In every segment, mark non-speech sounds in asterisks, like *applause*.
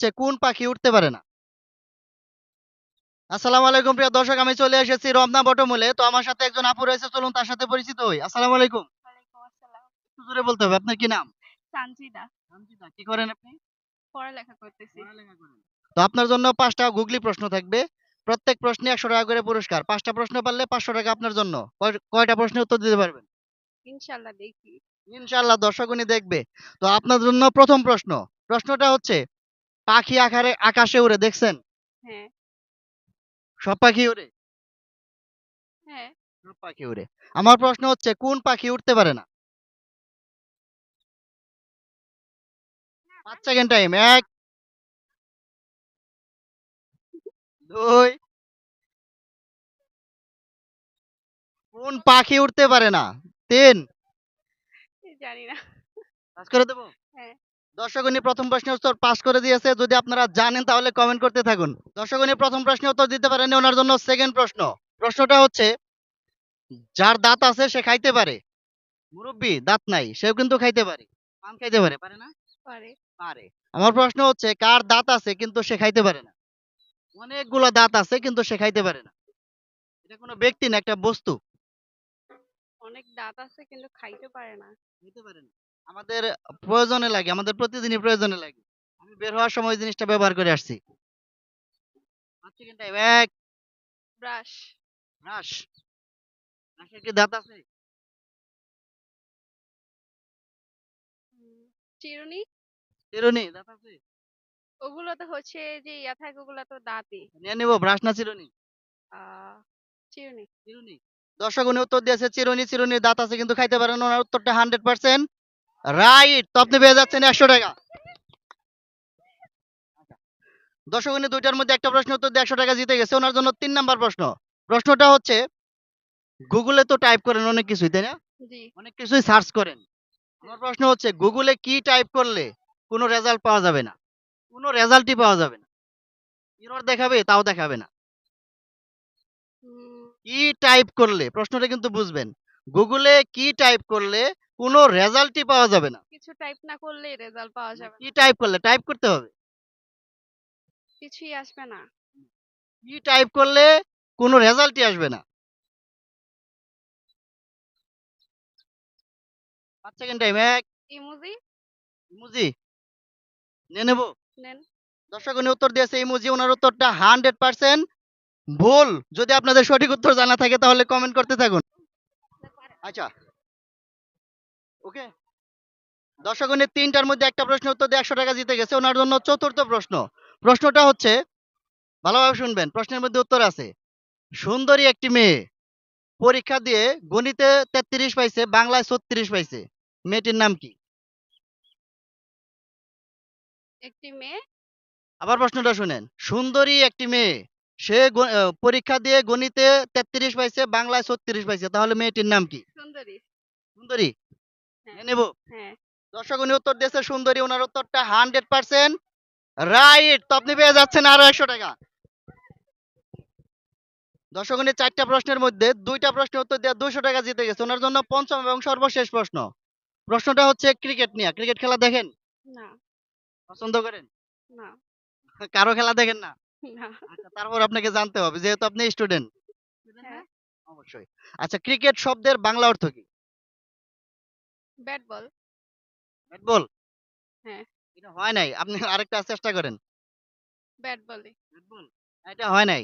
হচ্ছে কোন পাখি উঠতে পারে না। আসসালামু আলাইকুম প্রিয় দর্শক আমি চলে এসেছি রমনা বটমূলে। তো আমার সাথে একজন আপু রয়েছে চলুন তার সাথে পরিচিত হই। আসসালামু আলাইকুম। জোরে বলতে হবে আপনার কি নাম? সানজিদা। সঞ্চিতা কি করেন আপনি? পড়ালেখা করতেছি। তো আপনার জন্য পাঁচটা গুগলি প্রশ্ন থাকবে। প্রত্যেক প্রশ্নে একশো টাকা করে পুরস্কার। পাঁচটা প্রশ্ন পারলে পাঁচশো টাকা আপনার জন্য। কয়টা প্রশ্নের উত্তর দিতে পারবেন? ইনশাল্লাহ দেখি। ইনশাআল্লাহ দর্শক উনি দেখবে। তো আপনার জন্য প্রথম প্রশ্ন। প্রশ্নটা হচ্ছে পাখি আকারে আকাশে উড়ে দেখছেন? হ্যাঁ। সব পাখি উড়ে? হ্যাঁ। সব পাখি উড়ে। আমার প্রশ্ন হচ্ছে কোন পাখি উঠতে পারে না? পাঁচ সেকেন্ড টাইম এক দুই। কোন পাখি উঠতে পারে না? তিন। জানি না। পাস করে দেবো। দর্শক উনি প্রথম প্রশ্নের উত্তর পাস করে দিয়েছে। যদি আপনারা জানেন তাহলে কমেন্ট করতে থাকুন। দর্শক উনি প্রথম প্রশ্নের উত্তর দিতে পারেনি ওনার জন্য সেকেন্ড প্রশ্ন। প্রশ্নটা হচ্ছে যার দাঁত আছে সে খাইতে পারে? মুরব্বি দাঁত নাই সেও কিন্তু খাইতে পারে। পান খাইতে পারে পারে না? পারে। পারে। আমার প্রশ্ন হচ্ছে কার দাঁত আছে কিন্তু সে খাইতে পারে না? অনেকগুলো দাঁত আছে কিন্তু সে খাইতে পারে না। এটা কোনো ব্যক্তি না একটা বস্তু। অনেক দাঁত আছে কিন্তু খাইতে পারে না। খাইতে পারে না। আমাদের প্রয়োজনে লাগে আমাদের প্রতিদিনই প্রয়োজনে লাগে। আমি বের হওয়ার সময় জিনিসটা ব্যবহার করে আসছি। এক ব্রাশ। ব্রাশ। ব্রাশের কি দাঁত আছে? চিরুনি। চিরুনি দাঁত আছে? ওগুলো তো হচ্ছে যে ইয়া থাকে ওগুলো তো দাঁতই নিয়ে নিবো ব্রাশ না চিরুনি? চিরুনি। চিরুনি। দর্শক উনি উত্তর দিয়েছে চিরুনি চিরুনির দাঁত আছে কিন্তু খাইতে পারেন। ওনার উত্তরটা হান্ড্রেড পার্সেন্ট রাইট তো আপনি পেয়ে যাচ্ছেন একশো টাকা। দর্শক উনি দুইটার মধ্যে একটা প্রশ্ন উত্তর একশো টাকা জিতে গেছে ওনার জন্য তিন নাম্বার প্রশ্ন। প্রশ্নটা হচ্ছে গুগলে তো টাইপ করেন অনেক কিছুই তাই না? অনেক কিছুই সার্চ করেন। আমার প্রশ্ন হচ্ছে গুগলে কি টাইপ করলে কোনো রেজাল্ট পাওয়া যাবে না? কোনো রেজাল্টই পাওয়া যাবে না। এরর দেখাবে তাও দেখাবে না। কি টাইপ করলে? প্রশ্নটা কিন্তু বুঝবেন। গুগলে কি টাইপ করলে কোনো রেজাল্টই পাওয়া যাবে না। কিছু টাইপ না করলে রেজাল্ট পাওয়া যাবে কি টাইপ করলে? টাইপ করতে হবে। কিছুই আসবে না। কি টাইপ করলে কোনো রেজাল্টই আসবে না। পাঁচ সেকেন্ড টাইম এক। ইমোজি? ইমুজি? নিয়ে নেব। নেন। দর্শক উনি উত্তর দিয়েছে ইমুজি। ওনার উত্তরটা হান্ড্রেড পার্সেন্ট ভুল। যদি আপনাদের সঠিক উত্তর জানা থাকে তাহলে কমেন্ট করতে থাকুন। আচ্ছা। ওকে? দর্শক উনি তিনটার মধ্যে একটা প্রশ্নের উত্তর দিয়ে একশো টাকা জিতে গেছে। ওনার জন্য চতুর্থ প্রশ্ন। প্রশ্নটা হচ্ছে ভালোভাবে শুনবেন প্রশ্নের মধ্যে উত্তর আছে। সুন্দরী একটি মেয়ে পরীক্ষা দিয়ে গণিতে তেত্রিশ পাইছে বাংলায় ছত্রিশ পাইছে। মেয়েটির নাম কি? একটি মেয়ে। আবার প্রশ্নটা শুনেন। সুন্দরী একটি মেয়ে সে পরীক্ষা দিয়ে গণিতে তেত্রিশ পাইছে বাংলায় ছত্রিশ পাইছে। তাহলে মেয়েটির নাম কি? সুন্দরী। সুন্দরী। নেব। হ্যাঁ। দর্শক উনি উত্তর দিয়েছে সুন্দরী ওনার উত্তরটা হান্ড্রেড পার্সেন্ট রাইট। তো আপনি পেয়ে যাচ্ছেন আরও একশো টাকা। দর্শক উনি চারটা প্রশ্নের মধ্যে দুইটা প্রশ্নের উত্তর দিয়ে দুশো টাকা জিতে গেছে। ওনার জন্য পঞ্চম এবং সর্বশেষ প্রশ্ন। প্রশ্নটা হচ্ছে ক্রিকেট নিয়ে। ক্রিকেট খেলা দেখেন? না। পছন্দ করেন? না। *laughs* কারও খেলা দেখেন না? না। আচ্ছা তারপর আপনাকে জানতে হবে যেহেতু আপনি স্টুডেন্ট। হ্যাঁ। অবশ্যই। আচ্ছা ক্রিকেট শব্দের বাংলা অর্থ কি? Bat ball. Bat ball? হ্যাঁ। এটা হয় নাই। আপনি *laughs* আরেকটা চেষ্টা করেন। ব্যাট বলই। Bat ball? এটা হয় নাই।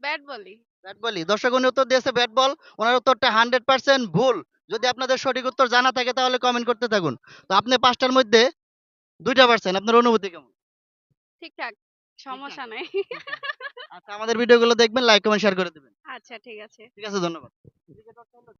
ব্যাট বলই। ব্যাট দর্শক উনি উত্তর দিয়েছে ব্যাট বল। ওনার উত্তরটা হান্ড্রেড পার্সেন্ট ভুল। যদি আপনাদের সঠিক উত্তর জানা থাকে তাহলে কমেন্ট করতে থাকুন। তো আপনি পাঁচটার মধ্যে দুইটা পারছেন। আপনার অনুভূতি কেমন? ঠিকঠাক। সমস্যা নাই। আচ্ছা আমাদের ভিডিওগুলো দেখবেন লাইক কমেন্ট শেয়ার করে দেবেন। আচ্ছা ঠিক আছে। ঠিক আছে ধন্যবাদ।